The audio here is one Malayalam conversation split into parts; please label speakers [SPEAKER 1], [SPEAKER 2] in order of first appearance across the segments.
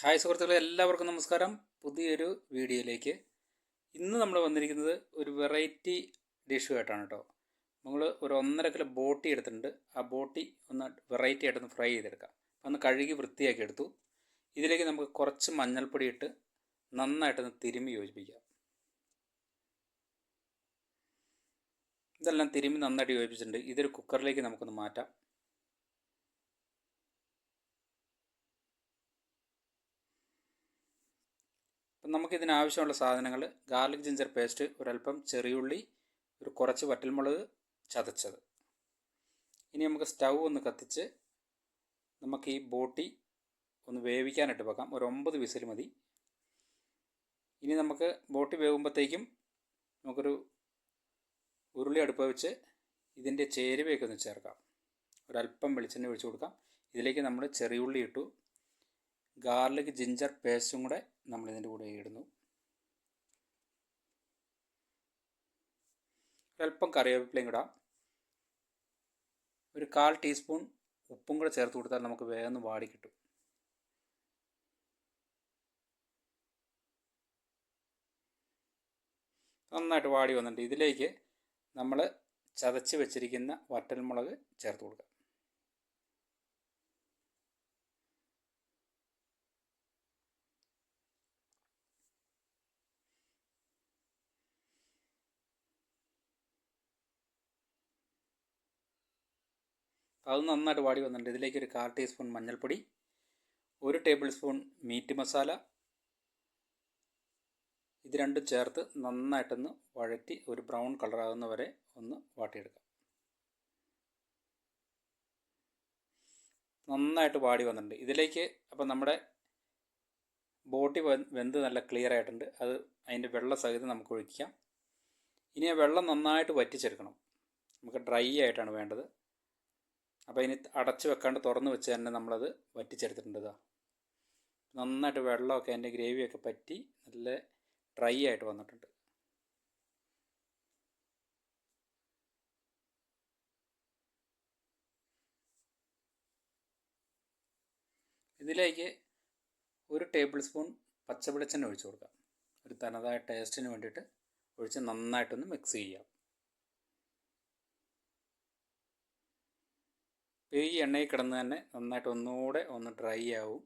[SPEAKER 1] ഹായ് സുഹൃത്തുക്കളെ എല്ലാവർക്കും നമസ്കാരം. പുതിയൊരു വീഡിയോയിലേക്ക്. ഇന്ന് നമ്മൾ വന്നിരിക്കുന്നത് ഒരു വെറൈറ്റി ഡിഷുമായിട്ടാണ് കേട്ടോ. നമ്മൾ ഒരു ഒന്നര കിലോ ബോട്ടി എടുത്തിട്ടുണ്ട്. ആ ബോട്ടി ഒന്ന് വെറൈറ്റി ആയിട്ടൊന്ന് ഫ്രൈ ചെയ്തെടുക്കാം. ഒന്ന് കഴുകി വൃത്തിയാക്കി എടുത്തു. ഇതിലേക്ക് നമുക്ക് കുറച്ച് മഞ്ഞൾപ്പൊടി ഇട്ട് നന്നായിട്ടൊന്ന് തിരുമ്മി യോജിപ്പിക്കാം. ഇതെല്ലാം തിരുമ്മി നന്നായിട്ട് യോജിപ്പിച്ചിട്ടുണ്ട്. ഇതൊരു കുക്കറിലേക്ക് നമുക്കൊന്ന് മാറ്റാം. അപ്പം നമുക്കിതിനാവശ്യമുള്ള സാധനങ്ങൾ ഗാർലിക് ജിഞ്ചർ പേസ്റ്റ് ഒരല്പം ചെറിയുള്ളി ഒരു കുറച്ച് വറ്റൽമുളക് ചതച്ചത്. ഇനി നമുക്ക് സ്റ്റൗ ഒന്ന് കത്തിച്ച് നമുക്ക് ഈ ബോട്ടി ഒന്ന് വേവിക്കാനായിട്ട് വെക്കാം. ഒരു ഒമ്പത് വിസിൽ മതി. ഇനി നമുക്ക് ബോട്ടി വേകുമ്പോഴത്തേക്കും നമുക്കൊരു ഉരുളി അടുപ്പ് വെച്ച് ഇതിന്റെ ചേരുവയൊക്കെ ഒന്ന് ചേർക്കാം. ഒരല്പം വെളിച്ചെണ്ണ ഒഴിച്ചു കൊടുക്കാം. ഇതിലേക്ക് നമ്മൾ ചെറിയുള്ളി ഇട്ടു. ഗാർലിക് ജിഞ്ചർ പേസ്റ്റും കൂടെ നമ്മൾ ഇതിന്റെ കൂടെ ഇടുന്നു. അല്പം കറിവേപ്പിലയും ഇടാം ഒരു കാൽ ടീസ്പൂൺ ഉപ്പും കൂടെ ചേർത്ത് കൊടുത്താൽ നമുക്ക് വേഗം വാടി കിട്ടും. നന്നായിട്ട് വാടി വന്നിട്ടുണ്ട്. ഇതിലേക്ക് നമ്മൾ ചതച്ച് വെച്ചിരിക്കുന്ന വറ്റൽമുളക് ചേർത്ത് കൊടുക്കാം. അത് നന്നായിട്ട് വാടി വന്നിട്ടുണ്ട്. ഇതിലേക്ക് ഒരു കാൽ ടീസ്പൂൺ മഞ്ഞൾപ്പൊടി ഒരു ടേബിൾ സ്പൂൺ മീറ്റ് മസാല ഇത് രണ്ടും ചേർത്ത് നന്നായിട്ടൊന്ന് വഴറ്റി ഒരു ബ്രൗൺ കളറാകുന്ന വരെ ഒന്ന് വാട്ടിയെടുക്കാം. നന്നായിട്ട് വാടി വന്നിട്ടുണ്ട്. ഇതിലേക്ക് അപ്പം നമ്മുടെ ബോട്ടി വെന്ത് നല്ല ക്ലിയർ ആയിട്ടുണ്ട്. അത് അതിന്റെ വെള്ള സഹിതം നമുക്ക് ഒഴിക്കാം. ഇനി ആ വെള്ളം നന്നായിട്ട് വറ്റിച്ചെടുക്കണം. നമുക്ക് ഡ്രൈ ആയിട്ടാണ് വേണ്ടത്. അപ്പോൾ ഇനി അടച്ച് വെക്കാണ്ട് തുറന്ന് വെച്ച് തന്നെ നമ്മളത് വറ്റിച്ചെടുത്തിട്ടുണ്ട് നന്നായിട്ട് വെള്ളമൊക്കെ അതിന്റെ ഗ്രേവിയൊക്കെ പറ്റി നല്ല ഡ്രൈ ആയിട്ട് വന്നിട്ടുണ്ട്. ഇതിലേക്ക് ഒരു ടേബിൾ സ്പൂൺ പച്ചവെളിച്ചെണ്ണ ഒഴിച്ചു കൊടുക്കാം. ഒരു തനതായ ടേസ്റ്റിന് വേണ്ടിയിട്ട് ഒഴിച്ച് നന്നായിട്ടൊന്ന് മിക്സ് ചെയ്യാം. ഈ എണ്ണയിൽ കിടന്ന് തന്നെ നന്നായിട്ട് ഒന്നുകൂടെ ഒന്ന് ഡ്രൈ ആവും.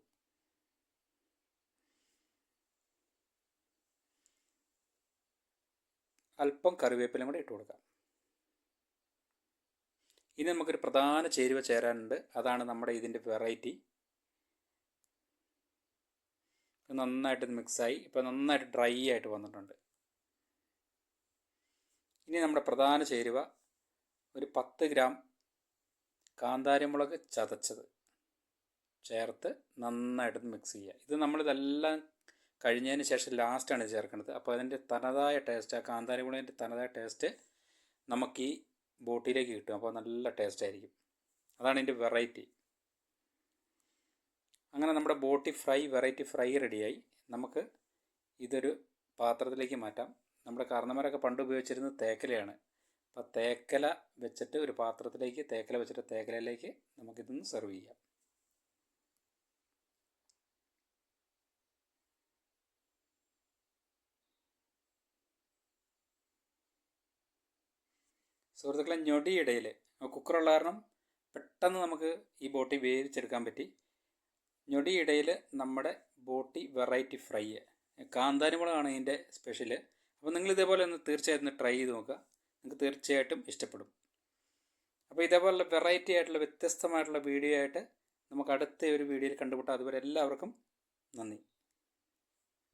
[SPEAKER 1] അല്പം കറിവേപ്പിലും കൂടെ ഇട്ട് കൊടുക്കാം. ഇനി നമുക്കൊരു പ്രധാന ചേരുവ ചേരാനുണ്ട്. അതാണ് നമ്മുടെ ഇതിന്റെ വെറൈറ്റി. നന്നായിട്ട് മിക്സായി. ഇപ്പോൾ നന്നായിട്ട് ഡ്രൈ ആയിട്ട് വന്നിട്ടുണ്ട്. ഇനി നമ്മുടെ പ്രധാന ചേരുവ ഒരു പത്ത് ഗ്രാം കാന്താരിമുളക് ചതച്ചത്. ചേർത്ത് നന്നായിട്ട് മിക്സ് ചെയ്യുക. ഇത് നമ്മളിതെല്ലാം കഴിഞ്ഞതിന് ശേഷം ലാസ്റ്റാണ് ചേർക്കുന്നത് അപ്പോൾ അതിന്റെ തനതായ ടേസ്റ്റ് ആ കാന്താരിമുളകിന്റെ തനതായ ടേസ്റ്റ് നമുക്ക് ഈ ബോട്ടിയിലേക്ക് കിട്ടും. അപ്പോൾ നല്ല ടേസ്റ്റ് ആയിരിക്കും. അതാണ് ഇതിന്റെ വെറൈറ്റി അങ്ങനെ നമ്മുടെ ബോട്ടി ഫ്രൈ വെറൈറ്റി ഫ്രൈ റെഡിയായി നമുക്ക് ഇതൊരു പാത്രത്തിലേക്ക് മാറ്റാം. നമ്മുടെ കർണമരൊക്കെ പണ്ട് ഉപയോഗിച്ചിരുന്നത് തേക്കലയാണ്. അപ്പോൾ തേക്കല വെച്ചിട്ട് ഒരു പാത്രത്തിലേക്ക് തേക്കല വെച്ചിട്ട് തേക്കലയിലേക്ക് നമുക്കിതൊന്ന് സെർവ് ചെയ്യാം. സുഹൃത്തുക്കളെ ഞൊടിയിടയിൽ കുക്കറുള്ള കാരണം പെട്ടെന്ന് നമുക്ക് ഈ ബോട്ടി വേവിച്ചെടുക്കാൻ പറ്റി. ഞൊടിയിടയിൽ നമ്മുടെ ബോട്ടി വെറൈറ്റി ഫ്രൈ കാന്താരിമുളകാണ് ഇതിന്റെ സ്പെഷ്യൽ അപ്പോൾ നിങ്ങൾ ഇതേപോലെ ഒന്ന് തീർച്ചയായിട്ടും ട്രൈ ചെയ്ത് നോക്കുക. നിങ്ങൾക്ക് തീർച്ചയായിട്ടും ഇഷ്ടപ്പെടും. അപ്പോൾ ഇതേപോലെ വെറൈറ്റി ആയിട്ടുള്ള വ്യത്യസ്തമായിട്ടുള്ള വീഡിയോ ആയിട്ട് നമുക്ക് അടുത്ത ഒരു വീഡിയോയിൽ കണ്ടുമുട്ടാം. അതുവരെ എല്ലാവർക്കും നന്ദി.